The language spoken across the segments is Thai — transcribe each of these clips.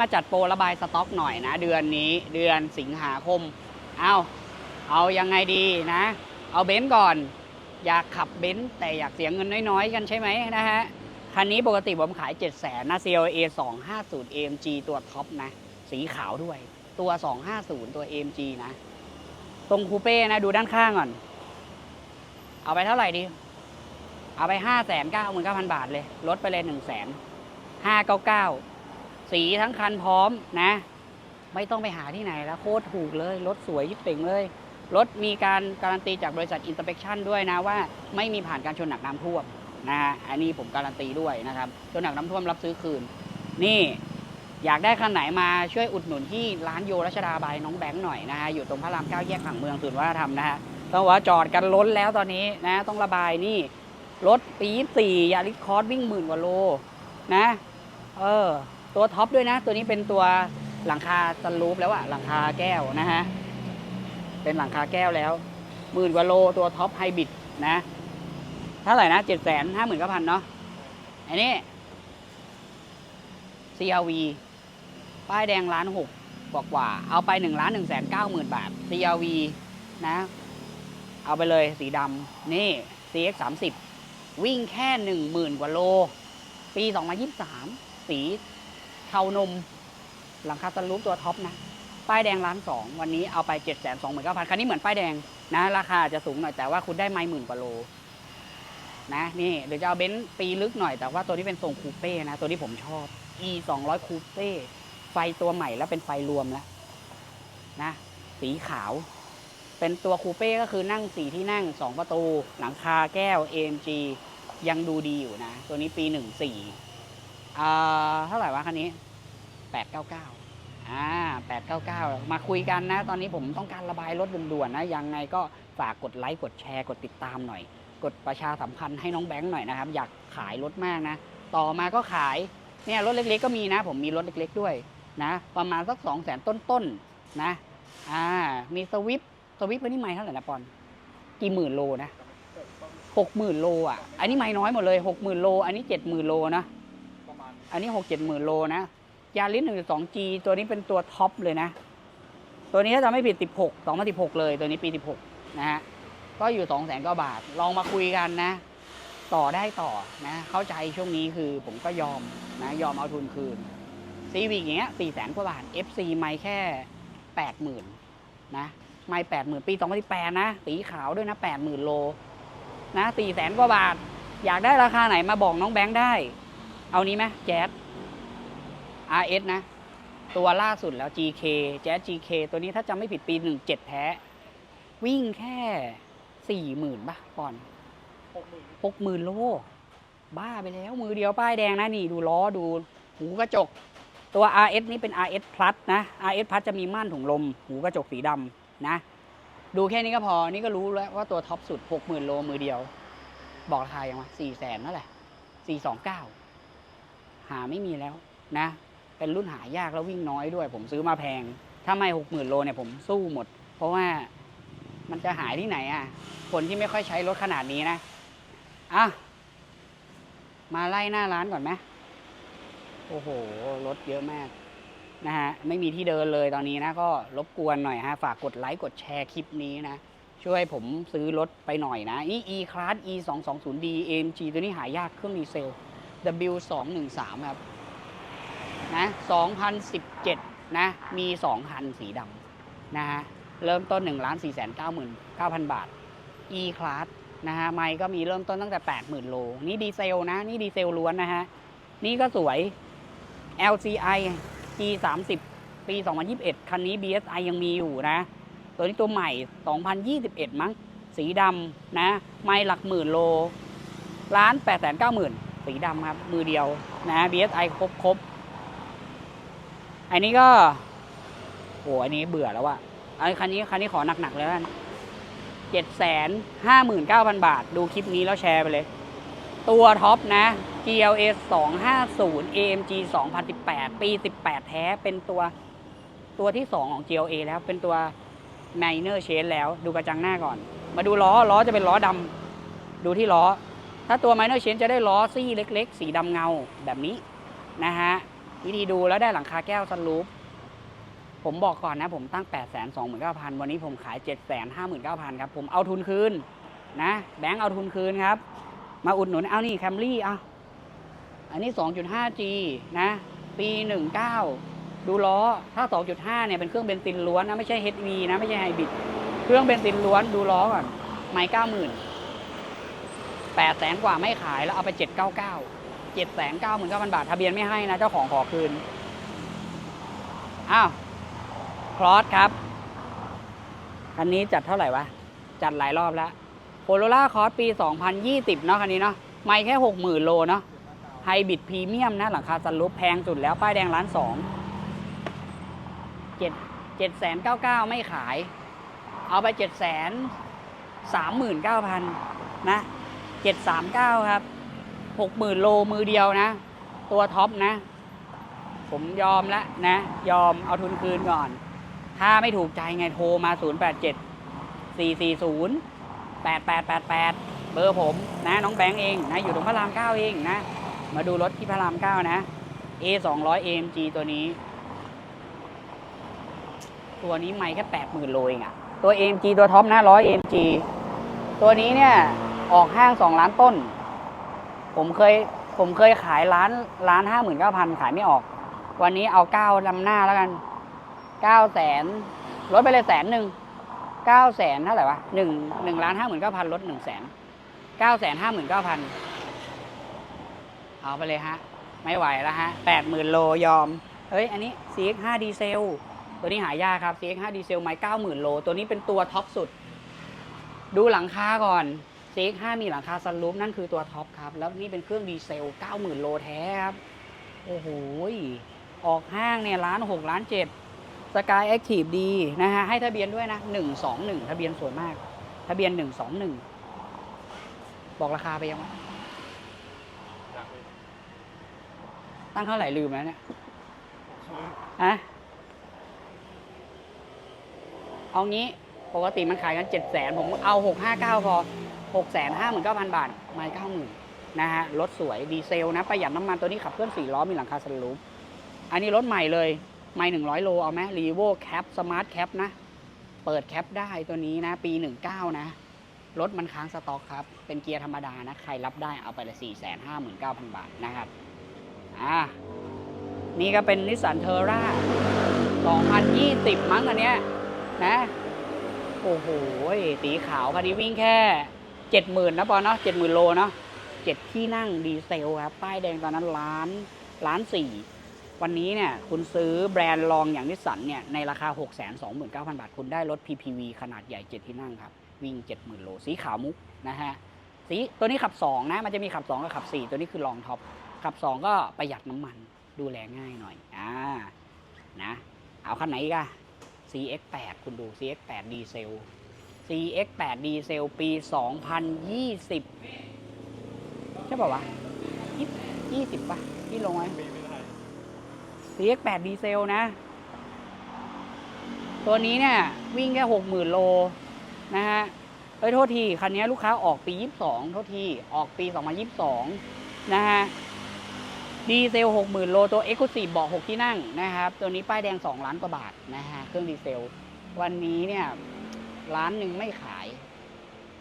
มาจัดโปรระบายสต็อกหน่อยนะ เดือนนี้เดือนสิงหาคม เอาเอายังไงดีนะ เอาเบนซ์ก่อน อยากขับเบนซ์แต่อยากเสียเงินน้อยๆ กันใช่ไหมนะฮะ คันนี้ปกติผมขาย 7 0 0 0 0นะ CLA 250 AMG ตัวท็อปนะ สีขาวด้วย ตัว 250 ตัว AMG นะ ตรงคูเป้นะ ดูด้านข้างก่อน เอาไปเท่าไหร่ดี เอาไป 5 9 9 0 0 0 บาทเลย ลดไปเลย1 5 9 9 9 สีทั้งคันพร้อมนะ ไม่ต้องไปหาที่ไหนแล้วโคตรถูกเลย รถสวยยิ่งเป่งเลย รถมีการการันตีจากบริษัท Inspection ด้วยนะว่าไม่มีผ่านการชนหนักน้ำท่วมนะฮะอันนี้ผมการันตีด้วยนะครับชนหนักน้ำท่วมรับซื้อคืน นี่อยากได้คันไหนมาช่วยอุดหนุนที่ร้านโยรัชดาบายน้องแบงค์หน่อยนะฮะอยู่ตรงพระรามเก้าแยกผังเมืองศูนย์วัฒนธรรมนะฮะต้องว่าจอดกันล้นแล้วตอนนี้นะ ต้องระบายนี่รถปีสี่ยาริสคอร์สวิ่งหมื่นกว่าโลนะ เออ ตัวท็อปด้วยนะ ตัวนี้เป็นตัวหลังคาสลูปแล้วอะหลังคาแก้วนะฮะ เป็นหลังคาแก้วแล้วหมื่นกว่าโลตัวท็อปไฮบริดนะเท่าไหร่นะเจ็ดแสนห้าหมื่นเก้าพันเนาะอันนี้ CRV ป้ายแดงล้านหกกว่ากว่า เอาไปหนึ่งล้านหนึ่งแสนเก้าหมื่นบาท CRV นะ เอาไปเลยสีดำนี่ CX 3 0วิ่งแค่หนึ่งหมื่นกว่าโล ปี2023สี เทานม หลังคาสลูปตัวท็อปนะ ป้ายแดงล้านสองวันนี้เอาไป7จ็ดแสนสองหมื่นเก้าพันคันนี้เหมือนป้ายแดงนะ ราคาจะสูงหน่อยแต่ว่าคุณได้ไม่หมื่นกว่าโลนะนี่เดี๋ยวจะเอาเบนซ์ปีลึกหน่อยแต่ว่าตัวนี้เป็นทรงคูเป้นะ ตัวที่ผมชอบ e 2 0 0คูเป้ไฟตัวใหม่แล้วเป็นไฟรวมแล้วนะ สีขาว เป็นตัวคูเป้ก็คือนั่งสีที่นั่ง2ประตู หลังคาแก้ว AMG ยังดูดีอยู่นะ ตัวนี้ปี14 อ่าเท่าไหร่วะคันนี้ 899อ่า899 มาคุยกันนะ ตอนนี้ผมต้องการระบายรถด่วนๆนะ ยังไงก็ฝากกดไลค์ กดแชร์ กดติดตามหน่อย กดประชาสัมพันธ์ให้น้องแบงค์หน่อยนะครับ อยากขายรถมากนะ ต่อมาก็ขาย เนี่ยรถเล็กๆก็มีนะ ผมมีรถเล็กๆด้วยนะ ประมาณสัก 2 0 0 0 0 0ต้นๆนะ อ่า มีสวิฟสวิฟตัวนี้ไม่เท่าไหร่นะปอน กี่หมื่นโลนะหกหมื่นโลอะ อันนี้ไม่น้อยหมดเลยหกหมื่นโล อันนี้เจ็ดหมื่นโลนะ อันนี้หกเจ็ดหมื่นโลนะยาริสหนึ่งสองจีตัวนี้เป็นตัวท็อปเลยนะ ตัวนี้ถ้าจะไม่ผิดสิบหกสองพันสิบหกเลยตัวนี้ปีสิบหกนะฮะก็อยู่สองแสนกว่าบาท ลองมาคุยกันนะ ต่อได้ต่อนะ เข้าใจช่วงนี้คือผมก็ยอมนะยอมเอาทุนคืนซีวิกอย่างเงี้ยสี่แสนกว่าบาท FC ไม่แค่แปดหมื่นนะไม่แปดหมื่นปีสองพันสิบแปดนะสีขาวด้วยนะแปดหมื่นโลนะสี่แสนกว่าบาท อยากได้ราคาไหนมาบอกน้องแบงค์ได้ เอานี้ไหมแจ๊ส RS นะ ตัวล่าสุดแล้ว GK แจ๊ส GK ตัวนี้ถ้าจำไม่ผิดปี 17 แท้ วิ่งแค่สี่หมื่นป่ะปอนหกหมื่นหกหมื่นโล บ้าไปแล้ว มือเดียวป้ายแดงนะ นี่ดูล้อดูหูกระจก ตัว RS นี่เป็น RS Plus นะ RS Plus จะมีม่านถุงลม หูกระจกสีดำนะ ดูแค่นี้ก็พอ นี่ก็รู้แล้วว่าตัวท็อปสุด 60,000 โลมือเดียว บอกราคายังวะ4แสนนั่นแหละ429 หาไม่มีแล้วนะ เป็นรุ่นหายากแล้ววิ่งน้อยด้วย ผมซื้อมาแพง ถ้าไม่60,000โลเนี่ยผมสู้หมด เพราะว่ามันจะหายที่ไหนอะ คนที่ไม่ค่อยใช้รถขนาดนี้นะ อะ มาไล่หน้าร้านก่อนไหมโอ้โห รถเยอะมากนะฮะ ไม่มีที่เดินเลยตอนนี้นะ ก็รบกวนหน่อยฮะ ฝากกดไลค์ กดแชร์คลิปนี้นะ ช่วยผมซื้อรถไปหน่อยนะนี่ e class e 2 2 0 d amg ตัวนี้หายากเครื่องดีเซล w 2 1 3 ครับนะ2017 นะ มี 2 คันสีดำนะฮะ เริ่มต้น1ล้าน4 9 9 0 0 0 บาท e class นะฮะ ไมค์ก็มีเริ่มต้นตั้งแต่ 80,000 โล นี่ดีเซลนะ นี่ดีเซลล้วนนะฮะ นี่ก็สวย LCI G 3 0 ปี 2021 คันนี้ BSI ยังมีอยู่นะ ตัวนี้ตัวใหม่ 2021 มั้ง สีดำนะ ไม่หลักหมื่นโลล้าน8 9 0 0 0 0 สีดำครับ มือเดียวนะ BSI ครบครบอันนี้ก็โอ้อันนี้เบื่อแล้วอะไอันคันนี้คันนี้ขอหนักๆเลยกันเจ็ดแสนห้าหมื่นเก้าพันบาท ดูคลิปนี้แล้วแชร์ไปเลย ตัวท็อปนะ GLA 250 AMG 2018 ปี 18 แท้ เป็นตัวตัวที่ 2 ของ GLA แล้วเป็นตัว Minor Change แล้ว ดูกระจังหน้าก่อน มาดูล้อ ล้อจะเป็นล้อดำ ดูที่ล้อ ถ้าตัว Minor Change จะได้ล้อซี่เล็กๆ สีดำเงาแบบนี้นะฮะวิธีดูแล้วได้หลังคาแก้วสลูปผมบอกก่อนนะ ผมตั้ง 8 2 9 0 0 0 วันนี้ผมขาย 7 5 9 0 0 0 ครับ ผมเอาทุนคืนนะ แบงค์เอาทุนคืนครับ มาอุดหนุนเอานี่แคมรี่เอาอันนี้ 2.5G นะ ปี 19 ดูล้อ ถ้า 2.5 เนี่ย เป็นเครื่องเบนซินล้วนนะ ไม่ใช่ HV นะ ไม่ใช่ไฮบริด เครื่องเบนซินล้วน ดูล้อก่อน ไม่เก้าหมื่น แปดแสนกว่าไม่ขายแล้วเอาไปเจ็ดเก้าเก้าเจ็ดแสนเก้าหมื่นเก้าพันบาททะเบียนไม่ให้นะเจ้าของขอคืน อ้าวคลอสครับคันนี้จัดเท่าไหร่วะ จัดหลายรอบแล้วโคโรล่าคอสปี 2020 เนาะคันนี้เนาะไม่แค่ 60,000 โลเนาะไฮบริดพรีเมียมนะหลังคาซันรูฟแพงสุดแล้ว ป้ายแดงล้านสองเจ็ดเจ็ดแสนเก้าเก้าไม่ขาย เอาไปเจ็ดแสนสามหมื่นเก้าพันนะ เจ็ดสามเก้าครับหกหมื่นโลมือเดียวนะ ตัวท็อปนะ ผมยอมแล้วนะ ยอมเอาทุนคืนก่อน ถ้าไม่ถูกใจไงโทรมา 0 8 7 4 4 0 8 8 8 8 เบอร์ผมนะ น้องแบงค์เองนะ อยู่ตรงพระราม 9 เองนะ มาดูรถที่พระราม 9 นะ A 2 0 0 AMG ตัวนี้ ตัวนี้ไม่แค่ 80,000 โลเองอะตัว AMG ตัวท็อปนะ100 AMG ตัวนี้เนี่ย ออกห้าง2ล้านต้น ผมเคยผมเคยขายล้านล้านห้าหมื่นเก้าพันขายไม่ออก วันนี้เอาเก้าลำหน้าแล้วกันเก้าแสนลดไปเลยแสนหนึ่งเก้าแสนเท่าไหร่วะหนึ่งหนึ่งล้านห้าหมื่นเก้าพันลดหนึ่งแสนเก้าแสนห้าหมื่นเก้าพันเอาไปเลยฮะ ไม่ไหวแล้วฮะแปดหมื่นโลยอม เฮ้ย อันนี้ CX5 ดีเซลตัวนี้หายากครับ CX5 ดีเซลไม่เก้าหมื่นโล ตัวนี้เป็นตัวท็อปสุด ดูหลังคาก่อน CX5 มีหลังคาซันรูฟนั่นคือตัวท็อปครับ แล้วนี่เป็นเครื่องดีเซล 90,000 โลแท้ครับ โอ้โห ออกห้างเนี่ยล้านหกล้านเจ็ดสกายแอคทีฟดีนะฮะ ให้ทะเบียนด้วยนะ121ทะเบียนสวยมาก ทะเบียน121บอกราคาไปยังไปตั้งเท่าไหร่ลืมแล้วเนี่ยฮะเอางี้ปกติมันขายกัน7 0 0 0 0 0ผมเอา659พอ 6 5 9 0 0 0 บาท ไม่ 90,000นะฮะ รถสวยดีเซลนะ ประหยัดน้ำมันตัวนี้ขับเคลื่อน4ล้อ มีหลังคาสลูปอันนี้รถใหม่เลย ไม่ 100 โล เอาไหมรีโวแคปสมาร์ทแคปนะ เปิดแคปได้ตัวนี้นะ ปี 19 นะ รถมันค้างสต็อกครับ เป็นเกียร์ธรรมดานะ ใครรับได้เอาไปเลย 459,000 บาทนะครับ อ่า นี่ก็เป็นนิสสันเทอร่า2020 มั้งอันเนี้ยนะ โอ้โหสีขาวคันนี้วิ่งแค่ 70,000นนะปอนเนาะ70,000โลเนาะเจ็ดที่นั่งดีเซลครับ ป้ายแดงตอนนั้นล้านล้านสี่วันนี้เนี่ยคุณซื้อแบรนด์รองอย่างนิสสันเนี่ยในราคา 629,000 บาท คุณได้รถ PPV ขนาดใหญ่ 7 ที่นั่งครับ วิ่ง 70,000 โล สีขาวมุกนะฮะสีตัวนี้ขับ 2 นะ มันจะมีขับ 2 กับขับ 4 ตัวนี้คือรองท็อปขับ 2 ก็ประหยัดน้ำมันดูแลง่ายหน่อยอ่านะ เอาคันไหนอีกอะ CX8 คุณดู CX8 ดีเซล CX8 ดีเซลปี 2020 ใช่ป่าวะ20 20ป่ะที่ลงไว้ปีไม่ได้ CX8 ดีเซลนะ ตัวนี้เนี่ย วิ่งแค่60,000โล นะฮะเอ้ยโทษที คันนี้ลูกค้าออกปี 22 โทษที ออกปี 2022 นะฮะดีเซล 60,000 โล ตัว e x c l u s i v e เบาะ6ที่นั่งนะครับ ตัวนี้ป้ายแดง 2 ล้านกว่าบาทนะฮะ เครื่องดีเซล วันนี้เนี่ย ล้านหนึ่งไม่ขาย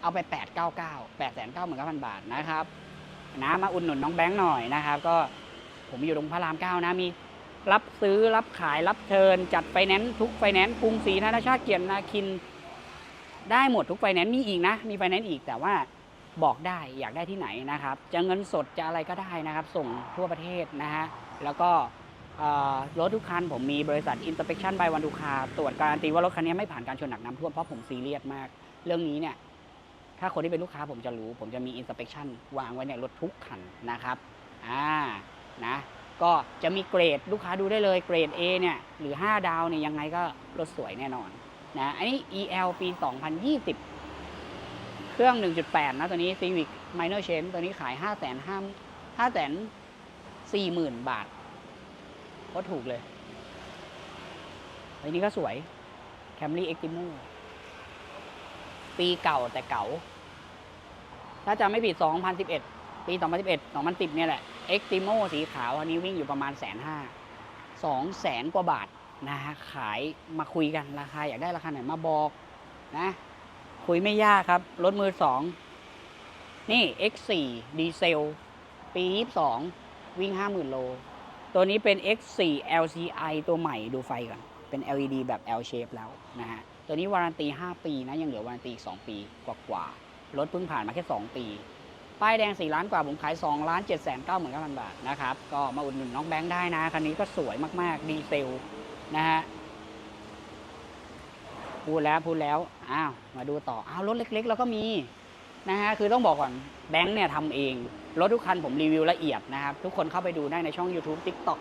เอาไป 899 899,000 บาทนะครับนะมาอุดหนุนน้องแบงค์หน่อยนะครับ ก็ผมอยู่ตรงพระราม9นะมีรับซื้อรับขายรับเชิญ จัดไฟแนนซ์ทุกไฟแนนซ์กรุงศรีธนชาติเกียรตินาคิน ได้หมดทุกไฟแนนซ์มีอีกนะ มีไฟแนนซ์อีกแต่ว่าบอกได้อยากได้ที่ไหนนะครับ จะเงินสดจะอะไรก็ได้นะครับ ส่งทั่วประเทศนะฮะแล้วก็ รถทุกคันผมมีบริษัท Inspection by วันดูคาตรวจการันตีว่ารถคันนี้ไม่ผ่านการชนหนักน้ำท่วมเพราะผมซีเรียสมาก เรื่องนี้เนี่ยถ้าคนที่เป็นลูกค้าผมจะรู้ ผมจะมี inspection วางไว้ในรถทุกคันนะครับอ่านะก็จะมีเกรดลูกค้าดูได้เลยเกรด A เนี่ยหรือ 5 ดาวเนี่ยยังไงก็รถสวยแน่นอนนะอันนี้ EL ปี 2020 เครื่อง 1.8 นะตัวนี้ Civic Minor Change ตัวนี้ขาย 5 5 5 4 0 0 0 0 บาท ก็ถูกเลย อันนี้ก็สวย Camry Extimo ปีเก่าแต่เก่า ถ้าจำไม่ผิด 2011 ปี 2011 2010 เนี่ยแหละ Extimo สีขาวอันนี้วิ่งอยู่ประมาณแสนห้าสองแสนกว่าบาทนะฮะขายมาคุยกันราคาอยากได้ราคาไหนมาบอกนะ คุยไม่ยากครับ รถมือสองนี่ X4 ดีเซล ปี 22 วิ่ง 50,000 โล ตัวนี้เป็น X4 LCI ตัวใหม่ดูไฟก่อน เป็น LED แบบ L shape แล้วนะฮะ ตัวนี้วารันตี 5 ปีนะ ยังเหลือวารันตีอีก 2 ปีกว่าๆรถเพิ่งผ่านมาแค่ 2 ปี ป้ายแดง 4 ล้านกว่า ผมขาย2ล้าน7 9 9 0 0 0 บาทนะครับ ก็มาอุดหนุนน้องแบงค์ได้นะ คันนี้ก็สวยมาก ๆ ดีเซลนะฮะ พูดแล้วพูดแล้ว อ้าว มาดูต่อ อ้าว รถเล็ก ๆ แล้วก็มี นะฮะคือต้องบอกก่อนแบงค์เนี่ยทำเอง รถทุกคันผมรีวิวละเอียดนะครับ ทุกคนเข้าไปดูได้ในช่อง YouTube TikTok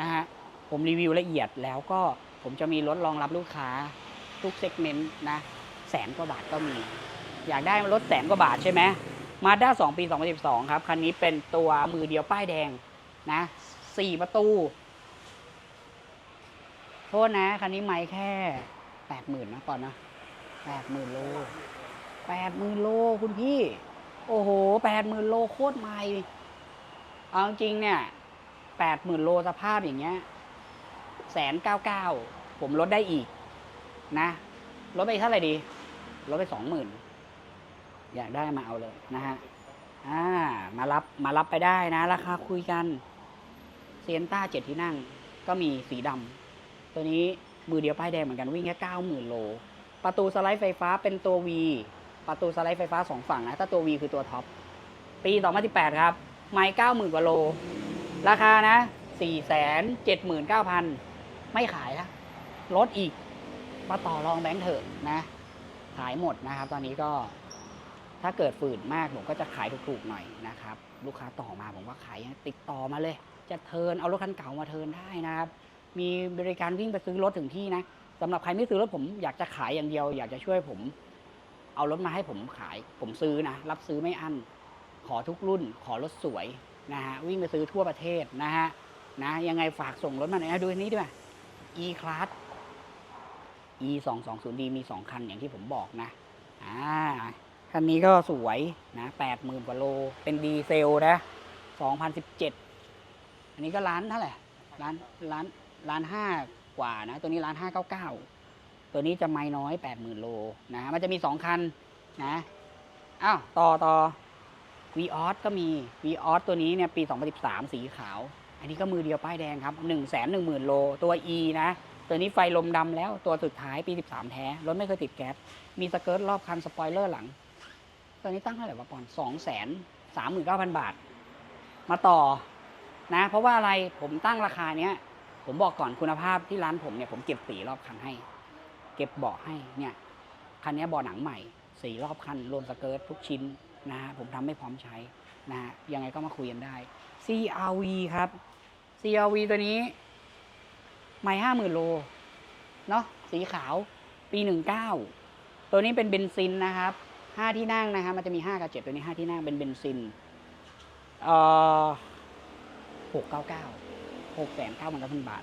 นะฮะผมรีวิวละเอียดแล้วก็ผมจะมีรถรองรับลูกค้าทุกเซกเมนต์นะแสนกว่าบาทก็มี อยากได้รถแสนกว่าบาทใช่ไหมมาด้า2ปี 2012 ครับ คันนี้เป็นตัวมือเดียวป้ายแดงนะสี่ประตู โทษนะ คันนี้ไม่แค่แปดหมื่นนะก่อนนะแปดหมื่นโล แปดหมื่นโลคุณพี่ โอ้โหแปดหมื่นโลโคตรใหม่เอาจริงเนี่ยแปดหมื่นโลสภาพอย่างเงี้ยแสนเก้าเก้าผมลดได้อีก นะลดไปเท่าไหร่ดีลดไปสองหมื่นอยากได้มาเอาเลยนะฮะอ่ามารับมารับไปได้นะ ราคาคุยกันเซียนต้าเจ็ดที่นั่ง ก็มีสีดำตัวนี้มือเดียวป้ายแดงเหมือนกันวิ่งแค่เก้าหมื่นโล ประตูสไลด์ไฟฟ้าเป็นตัว V ประตูสไลด์ไฟฟ้าสองฝั่งนะถ้าตัว V คือตัวท็อป ปี 2018 ครับ ไม่90,000กว่าโล ราคานะ 479,000 ไม่ขายละลดอีก มาต่อรองแบงค์เถอะนะ ขายหมดนะครับ ตอนนี้ก็ถ้าเกิดฝืนมากผมก็จะขายถูกๆหน่อยนะครับ ลูกค้าต่อมาผมก็ขายติดต่อมาเลย จะเทินเอารถคันเก่ามาเทินได้นะครับ มีบริการวิ่งไปซื้อรถถึงที่นะสำหรับใครไม่ซื้อรถผมอยากจะขายอย่างเดียว อยากจะช่วยผม เอารถมาให้ผมขาย ผมซื้อนะ รับซื้อไม่อั้น ขอทุกรุ่น ขอรถสวยนะฮะ วิ่งไปซื้อทั่วประเทศนะฮะ นะ ยังไงฝากส่งรถมาหน่อยนะดูอันนี้ด้วย e class e 2 2 0 d มี 2 คันอย่างที่ผมบอกนะ อ่า คันนี้ก็สวยนะ80,000กว่าโล เป็นดีเซลนะ2017อันนี้ก็ล้านเท่าไหร่ล้านล้านล้านห้ากว่านะ ตัวนี้ล้านห้าเก้าเก้า ตัวนี้จะไม่น้อยแปดหมื่นโลนะมันจะมีสองคันนะอ้าวต่อต่อ v ีออสก็มี v ีออสตัวนี้เนี่ยปี 2013 สีขาว อันนี้ก็มือเดียวป้ายแดงครับ 1 1 0 0 0 0 โล ตัว E นะ ตัวนี้ไฟลมดำแล้วตัวสุดท้ายปี 13 แท้ รถไม่เคยติดแก๊ส มีสเกิร์ตรอบคันสปอยเลอร์หลัง ตัวนี้ตั้งเท่าไหร่วะปอนสองแสนสามหมื่นเก้าพันบาท มาต่อนะ เพราะว่าอะไรผมตั้งราคาเนี้ย ผมบอกก่อนคุณภาพที่ร้านผมเนี่ยผมเก็บสีรอบคันให้ เก็บเบาะให้เนี่ยคันนี้เบาะหนังใหม่สีรอบคันรวมสเกิร์ตทุกชิ้นนะฮะผมทำให้พร้อมใช้นะฮะยังไงก็มาคุยกันได้ CRV ครับ CRV ตัวนี้ ไม่ห้าหมื่นโลเนาะสีขาวปีหนึ่งเก้าตัวนี้เป็นเบนซินนะครับห้าที่นั่งนะฮะมันจะมีห้ากับเจ็ดตัวนี้ห้าที่นั่งเป็นเบนซินเอ่อหกเก้าเก้าหกแสนเก้าพันเก้าพันบาท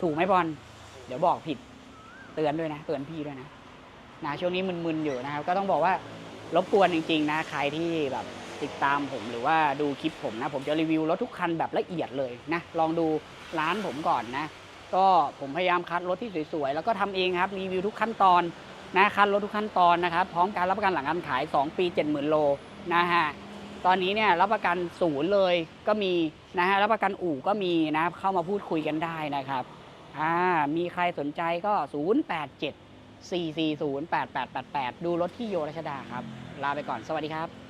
ถูกไหมบอลเดี๋ยวบอกผิด เตือนด้วยนะ เตือนพี่ด้วยนะนะช่วงนี้มึนๆอยู่นะครับ ก็ต้องบอกว่ารบกวนจริง ๆ นะ ใครที่แบบติดตามผมหรือว่าดูคลิปผมนะ ผมจะรีวิวรถทุกคันแบบละเอียดเลยนะ ลองดูร้านผมก่อนนะ ก็ผมพยายามคัดรถที่สวยๆ แล้วก็ทำเองครับรีวิวทุกขั้นตอนนะคัดรถทุกขั้นตอนนะครับ พร้อมการรับประกันหลังการขาย 2 ปี 70,000 โลนะฮะตอนนี้เนี่ยรับประกันศูนย์เลยก็มีนะฮะรับประกันอู่ก็มีนะเข้ามาพูดคุยกันได้นะครับ อ่ามีใครสนใจก็ 087 440 8888 ดูรถที่โยรัชดาครับ ลาไปก่อนสวัสดีครับ